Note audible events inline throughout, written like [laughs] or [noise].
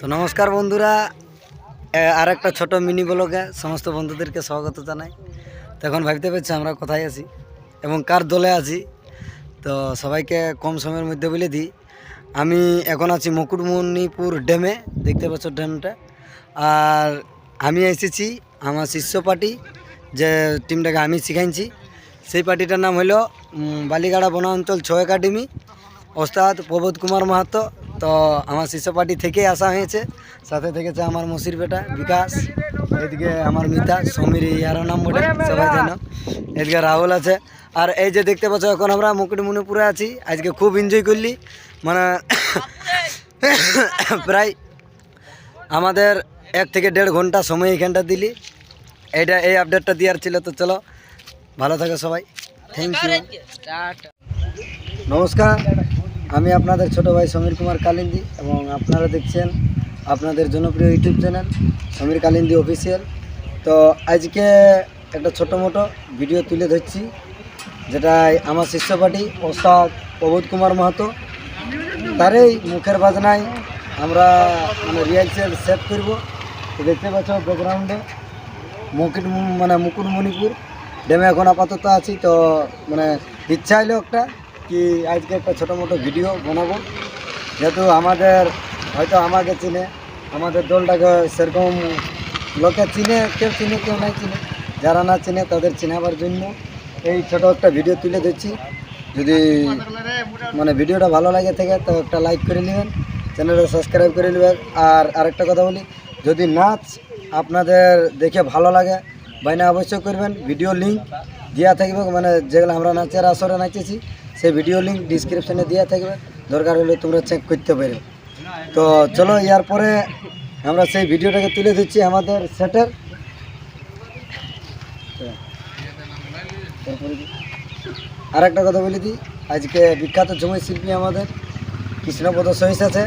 তো নমস্কার বন্ধুরা। আর একটা ছোট মিনি ব্লগে সমস্ত বন্ধুদেরকে স্বাগত জানাই। তো এখন ভাবতে পারছি আমরা কোথায় আছি এবং কার দলে আছি। তো সবাইকে কম সময়ের মধ্যে বলে দিই, আমি এখন আছি মুকুটমণিপুর ড্যামে, দেখতে পাচ্ছ ড্যামটা। আর আমি এসেছি আমার শিষ্য পার্টি, যে টিমটাকে আমি শিখাইছি। সেই পার্টিটার নাম হলো বালিগাড়া বনাঞ্চল ছয় একাডেমি, ওস্তাদ প্রবোধ কুমার মাহাতো তো আমার শিষ্য পার্টি থেকেই আসা হয়েছে। সাথে থেকেছে আমার মসির বেটা বিকাশ এদিকে আমার মিতা সমীর ইয়ারও নাম বলে সবাই জানো। এদিকে রাহুল আছে। আর এই যে দেখতে পাচ্ছ এখন আমরা মুকুটমণিপুরে আছি। আজকে খুব এনজয় করলি। মানে প্রায় আমাদের এক থেকে দেড় ঘণ্টা সময় এখানটা দিলি। এইটা এই আপডেটটা দেওয়ার ছিল তো চলো। ভালো থাকো সবাই। থ্যাংক ইউ নমস্কার। আমি আপনাদের ছোট ভাই সমীর কুমার কালিন্দি এবং আপনারা দেখছেন আপনাদের জনপ্রিয় YouTube channel Samir Kalindi official. তো আজকে একটা ছোটো মোটো ভিডিও তুলে ধরছি যেটা আমার শিষ্য পার্টি প্রবোধ কুমার মাহাতো। তারই মুখের বাজনায় আমরা মানে রিহার্সেল সেট করব। তো দেখতে পাচ্ছ ব্যাকগ্রাউন্ডে মুকুট মানে মুকুটমণিপুর। ড্যামে এখন আপাতত আছি, তো মানে ইচ্ছা হলো একটা কি আজকে একটা ছোটো মোটো ভিডিও বানাবো? যেহেতু আমাদের, হয়তো আমাকে চিনে, আমাদের দলটাকে সেরকম লোকে চিনে, কেউ চিনে, কেউ নাই চিনে, যারা না চিনে তাদের চিনাবার জন্য এই ছোটো একটা ভিডিও তুলে দিচ্ছি। যদি মানে ভিডিওটা ভালো লাগে থাকে, তো একটা লাইক করে নেবেন, চ্যানেলটা সাবস্ক্রাইব করে নেবেন। আর আরেকটা কথা বলি, যদি নাচ আপনাদের দেখে ভালো লাগে, বাইনা অবশ্যই করবেন। ভিডিও লিঙ্ক দেওয়া থাকবে মানে যেগুলো আমরা নাচের আসরে নাচেছি সেই ভিডিও লিঙ্ক ডিসক্রিপশানে দেওয়া থাকবে। দরকার হলে তোমরা চেক করতে পারো। তো চলো, ইয়ার পরে আমরা সেই ভিডিওটাকে তুলে দিচ্ছি আমাদের সেটের আর একটা কথা বলে দিই, আজকে বিখ্যাত জমি শিল্পী আমাদের কৃষ্ণপদ সহিস আছে।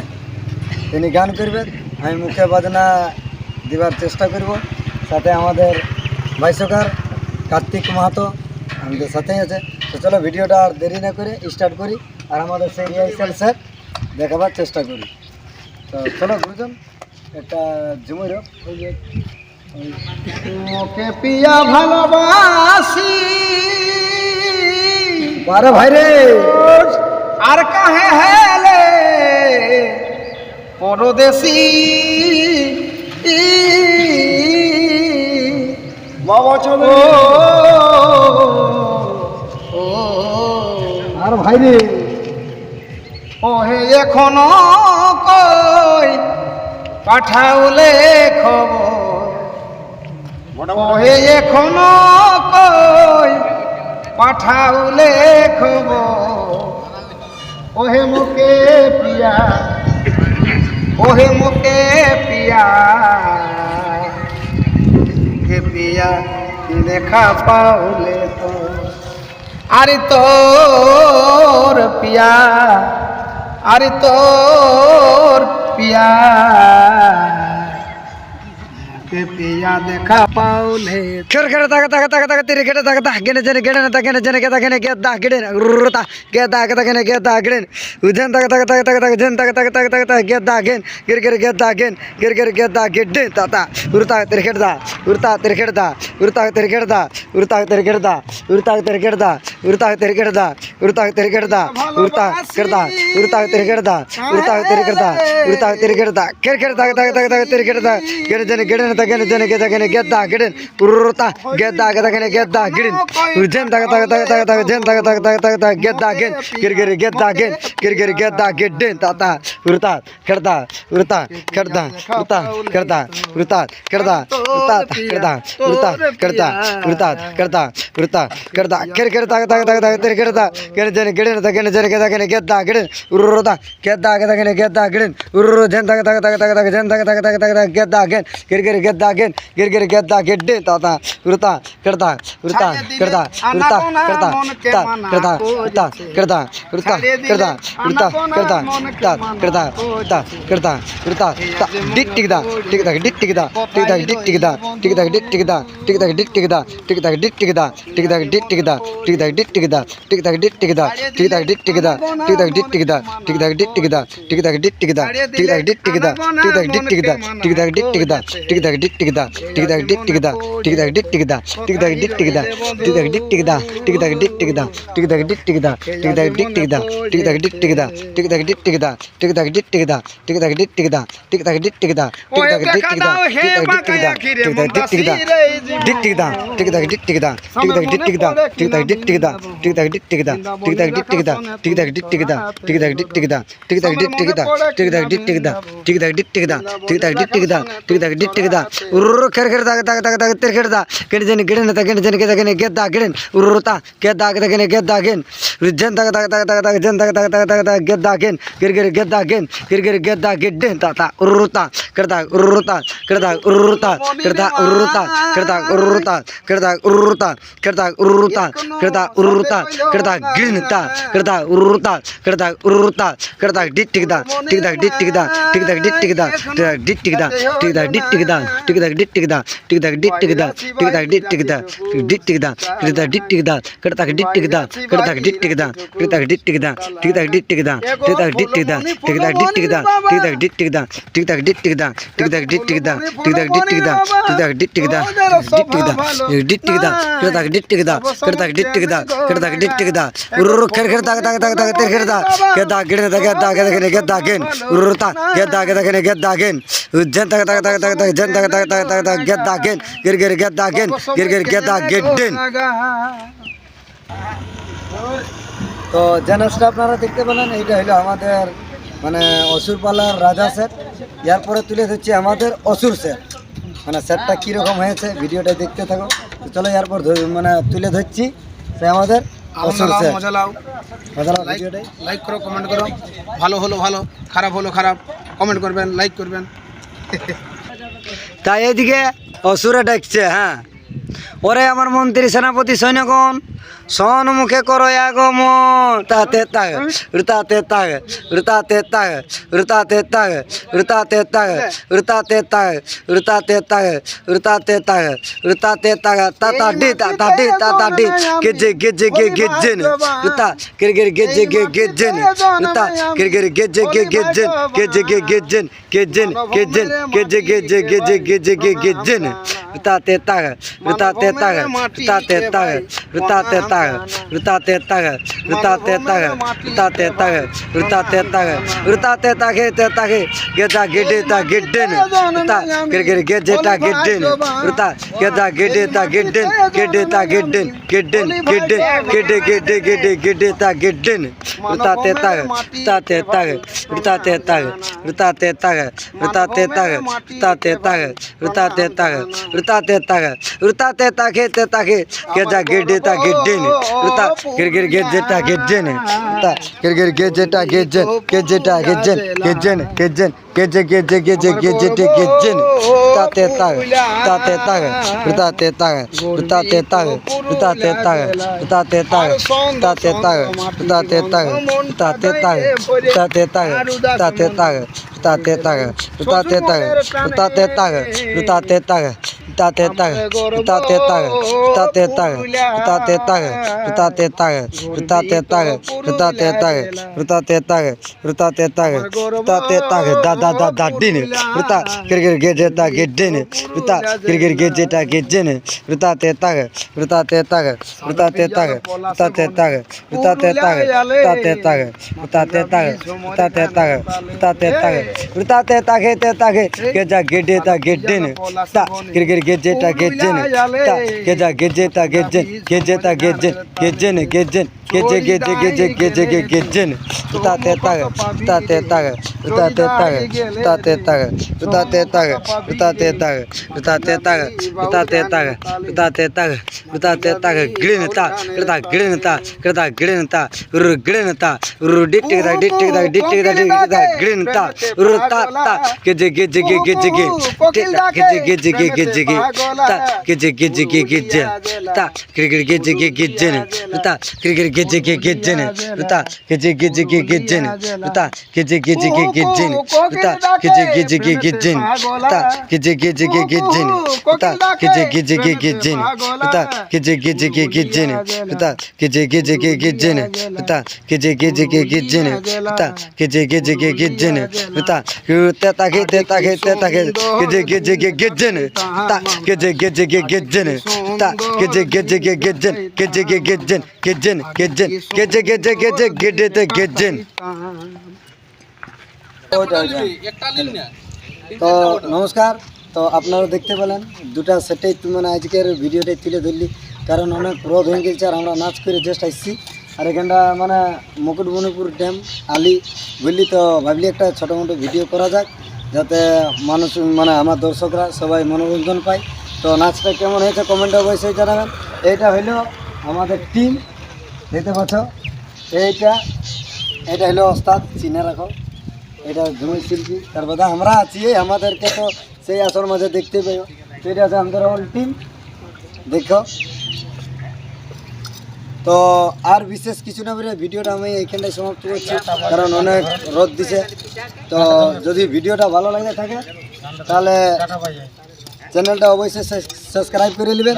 তিনি গান করবেন, আমি মুখে বাজনা দেওয়ার চেষ্টা করব। সাথে আমাদের ভাইসকার কার্তিক মাহাতো আমাদের সাথেই আছে। তো চলো ভিডিওটা আর দেরি না করে স্টার্ট করি আর আমাদের সেই রিহার্সাল সেট দেখাবার চেষ্টা করি। তো চলো গুরুজন একটা ঝুমুর ওই যে ওকে পিয়া ভালোবাসি। বারে ভাই রে। আর কাহে হেলে পরদেশি। বাবা চলো আর ভাই রে। ওহে এখনও কই পাঠাউলে খবর? ওহে এখনও কই পাঠাউলে খবর? ওহে মুকে পিয়া, ওহে মুকে পিয়া, কে পিয়া লেখা পাউলে তো? আরে তোর পিয়া আরে তোর পিয়া। के पिया देखा पाउले खेर खेर, तक तक तक तक, तेरे गेड़े, तक तक गेने जने गेड़े तक गेने जने के तक गेने के तक गेड़े रुता के तक तक गेने के तक गेड़े उजन तक तक तक तक जन तक तक तक तक के, तक गेन गिर गिर के तक गेन गिर गिर के तक गेड़े ताता उरता तेरे गेड़दा उरता तेरे गेड़दा उरता तेरे गेड़दा उरता तेरे गेड़दा उरता तेरे गेड़दा उरता तेरे गेड़दा उरता तेरे गेड़दा उरता गेड़दा उरता तेरे गेड़दा उरता तेरे गेड़दा उरता तेरे गेड़दा खेर खेर तक तक तक तक तेरे गेड़दा गेड़े जने गेड़े दा गेने उरता गे दा गे ताके गे दा गेने उर जन ताके ताके ताके ताके ताके जन ताके ताके ताके ताके गे दा गेन गिर गिर गे gedda gen gir gir gedda gedde tata urta kerta urta kerta urta kerta ta kerta urta kerta urta kerta urta kerta ta kerta ta kerta urta ta dik tik da tik da dik tik da tik da dik tik da tik da dik tik da tik da dik tik da tik da dik tik da tik da dik tik da tik da dik tik da tik da dik tik da tik da dik tik da tik da dik tik da tik da dik tik da tik da dik tik da tik da dik tik da tik da dik tik da tik da dik tik da tik da dik tik da tik da dik tik da tik da dik tik da tik da dik tik da tik da dik tik da tik da dik tik da tik da dik tik da tik da dik tik da tik da dik tik da tik da dik tik da tik da dik tik da tik da dik tik da tik da dik tik da tik da dik tik da tik da dik tik da tik da dik tik da dik tik da tik da dik tik da tik da dik tik da tik da dik tik da tik da dik tik da tik da dik tik da tik da dik tik da tik da dik tik da tik da dik tik da tik da dik tik da tik da dik tik da tik da dik tik da tik da dik tik da urur kher kher da da da da ter kher da khed jen giden da geden jen geda gene gedda geden urur ta gedda geda gene gedda gen ಉರ್ರು ಕೆರೆ ಕೆರೆದಾಗ ದಾಗ ದಾಗ ದಾಗ ತಿರ್ ಕೆಡ್ದ ಗಿಡಜನ ಗಿಡನ ತಗಿನ ಜನ ಗಿದಗಿನ ಗೆದ್ದ ಗಿಡನ್ ಉರ್ರುತ ಗೆದ್ದ ಆಗದಗಿನ ಗೆದ್ದ ಆಗೇನ್ ಜನ್ ತಗ ತಗ ತಗ ತಗ ಜನ್ ತಗ ತಗ ತಗ ತಗ ತಗ ಗೆದ್ದ ಆಗೇನ್ ಗಿರ್ಗಿರಿ ಗೆದ್ದ ಆಗೇನ್ ಗಿರ್ಗಿರಿ ಗೆದ್ದ ಗಿಡ್ಡೆ ತಾತ ಉರ್ರುತ ಕೆಡ್ದಾಗ ಉರ್ರುತ ಕೆಡ್ದಾಗ ಉರ್ರುತ ಕೆಡ್ದಾಗ ಉರ್ರುತ ಕೆಡ್ದಾಗ ಉರ್ರುತ ಕೆಡ್ದಾಗ ಉರ್ರುತ ಕೆಡ್ದಾಗ ಉರ್ರುತ ಕೆಡ್ದಾಗ ಉರ್ರುತ ಕೆಡ್ದಾಗ ಗಿಡನ ತಾ ಕೆಡ್ದಾಗ ಉರ್ರುತ ಕೆಡ್ದಾಗ ಉರ್ರುತ ಕೆಡ್ದಾಗ ಡಿಟ್ಟಿಗ್ದ ಟಿಗ್ದಾಗ ಡಿಟ್ಟಿಗ್ದ ಟಿಗ್ದಾಗ ಡಿಟ್ಟಿಗ್ದ ಟಿಗ್ದಾಗ ಡಿಟ್ಟಿಗ್ದ ಟಿಗ್ದಾಗ ಡಿಟ್ಟಿಗ್ದ dik tik da tik da dik tik da tik da dik tik da tik da dik tik da tik da dik tik da dik tik da tik da dik tik da kerda dik tik da kerda dik tik da kerda dik tik da tik da dik tik da tik da dik tik da tik da dik tik da tik da dik tik da tik da dik tik da tik da dik tik da tik da dik tik da tik da dik tik da dik tik da dik tik da kerda dik গেদাগেন গিরগির গেদাগেন গিরগির গেদা গেডেন তো জেনাসটা আপনারা দেখতে পেলেন এইটা হলো আমাদের মানে অসুরপালার রাজা সেট এরপরে তুলে ধরছি আমাদের অসুর স্যার মানে স্যারটা কীরকম হয়েছে ভিডিওটা দেখতে থাকো। চলো এরপর মানে তুলে ধরছি সে আমাদের অসুর স্যার ভিডিওটাই। লাইক করো কমেন্ট করো। ভালো হলো ভালো। খারাপ হলো খারাপ। কমেন্ট করবেন লাইক করবেন। [laughs] তাই এদিকে অসুরে ডাকছে হ্যাঁ। ওরে আমার মন্ত্রী সেনাপতি সৈন্যগণ সন্মুখে করো আগমন তাতে তাগ ঋতাতে তাগ ঋতাতে তাগ ঋতাতে তাগ ঋতাতে তাগ ঋতাতে তাগ ঋতাতে তাগ ঋতাতে তাগ ঋতাতে তাগ তাতা ডি তাতা ডি তাতা ডি গেজে গেজে গে গেজেন ঋতা গির গির গেজে গে গেজেন ঋতা গির গির গেজে গে গেজেন গেজে গে গেজেন গেজেন গেজেন গেজে গেজে গেজে গেজে গে গেজেন ঋতাতে তাগ ঋতাতে তাগ ঋতাতে তাগ ঋতাতে তাগ तेहता है रुता तेहता है रुता तेहता है रुता तेहता है रुता तेहता है रुता तेहता के तेहता के गेता गिडेता गिड्डन रुता गिर गिर गेजेता गिड्डन रुता गेता गिडेता गिड्डन गिडेता गिड्डन गिड्डन गिड्डन गिडे गिडे गिडे गिडेता गिड्डन रुता तेहता है रुता तेहता है रुता तेहता है रुता तेहता है रुता तेहता है रुता तेहता है रुता तेहता है रुता तेहता है रुता तेहता के तेहता के गेता गिडेता गिड्डन তা গেডেন ঋতা গির গির গেজে তা গেডেন ঋতা গির গির গেজে তা গেজেন গেজে তা গেজেন গেজেন গেজেন গেজে গেজে গেজে গেজে তে গেজেন ঋতাতে তাগ ঋতাতে তাগ ঋতাতে তাগ ঋতাতে তাগ ঋতাতে তাগ ঋতাতে তাগ ঋতাতে তাগ ঋতাতে তাগ ঋতাতে তাগ ঋতাতে তাগ ঋতাতে তাগ ঋতাতে তাগ ঋতাতে তাগ ঋতাতে তাগ ঋতাতে তাগ ताते तेता ताते पिता ताते है ताते तेता ताते पिता ताते है ताते तेता ताते पिता ताते है ताते तेता दा दा दा दा पिता तेता है पिता तेता है दादा दादा दिन पिता गिर गिर जेता गिड्डे ने पिता गिर गिर गेजेटा गिज्जे ने पिता तेता है पिता तेता है पिता तेता है पिता तेता है पिता तेता है पिता तेता है पिता तेता है पिता तेता है पिता तेता है पिता तेता है तेता है गेजा गिड्डे ता गिड्डे ने पिता गिर गिर गेजेटा गेजेन गेजा गेजेटा गेजेन गेजेटा गेजेन गेजेन गेजेन তাগে তাতে তাগে তাতে তাগে তাতে তাগে তাতে তাগে তাতে তাগে তাতে তাগে গ্রিন তা কৃতা গ্রিন তা কৃতা গ্রিন তা রু গ্রিন তা রু ডিটিক দা ডিটিক দা ডিটিক দা ডিটিক দা গ্রিন তা রু তা তা গেজে গেজে গে গেজে গে গেজে গেজে গে গেজে গে তা গেজে গেজে গে গেজে তা ক্রিকেট গেজে গে গেজে তা ক্রিকেট গেজে গে গেজে তা গেজে গেজে গে গেজে তা গেজে গেজে গে গেজে তা গেজে গেজে গে গেজে তা গেজে গেজে গে গেজে তা গেজে গেজে গে গেজে তা গেজে গেজে গে গেজে তা গেজে গেজে গে গেজে তা গেজে গেজে গে গেজে তা গেজে গেজে গে গেজে তা তে তাকে তে তাকে তে তাকে গেজে গেজে গে গেজে তা গেজে গেজে গে গেজে তা গেজে গেজে গে গেজে গেজে গে গেজে গেজে গেজে গেজে গেজে গেজে গেজে তে গেজে একটা নিন না তো নমস্কার, তো আপনারা দেখতে পেলেন, দুটা সেটাই মানে আজকের ভিডিওটাই তুলে ধরলি। কারণ অনেক রোদ হয়ে গেছে আর আমরা নাচ করে জাস্ট আসছি আর এখানটা মানে মুকুটমণিপুর ড্যাম, আলি বুঝলি তো ভাবলি একটা ছোটো মোটো ভিডিও করা যাক, যাতে মানুষ মানে আমার দর্শকরা সবাই মনোরঞ্জন পায়। তো নাচটা কেমন হয়েছে কমেন্টে অবশ্যই জানাবেন। এইটা হইল আমাদের টিম দেখতে পাচ্ছ? এইটা, এটা হলো ওস্তাদ চিনে রাখো। এটা ঝুমুর শিল্পী। তার বাদে আমরা আছি আমাদেরকে তো সেই আসর মাঝে দেখতে পাই এটা আছে আমাদের অল টিম দেখো। তো আর বিশেষ কিছু না বলে ভিডিওটা আমি এইখানটায় সমাপ্ত করছি, কারণ অনেক রোদ দিছে। তো যদি ভিডিওটা ভালো লাগে থাকে, তাহলে চ্যানেলটা অবশ্যই সাবস্ক্রাইব করে নেবেন।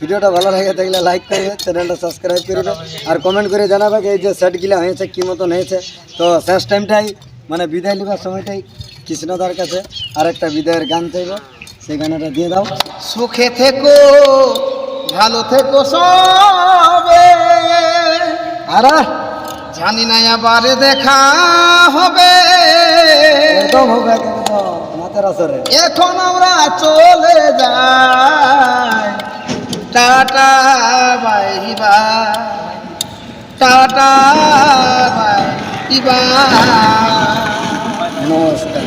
ভিডিওটা ভালো লাগে থাকলে লাইক করবে চ্যানেলটা সাবস্ক্রাইব করে করবে আর কমেন্ট করে জানাবে যে এই যে সেটগুলো হয়েছে কী মতন হয়েছে। তো শেষ টাইমটাই মানে বিদায় নেবার সময়টাই কৃষ্ণদার কাছে আর একটা বিদায়ের গান চাইব। সেই গানটা দিয়ে দাও। সুখে থেকো ভালো থেকো সবে। আর জানি না আবার দেখা হবে। একদম হবে। এখন আমরা চলে যাই। Tata bye bye. Tata bye bye. নমস্কার।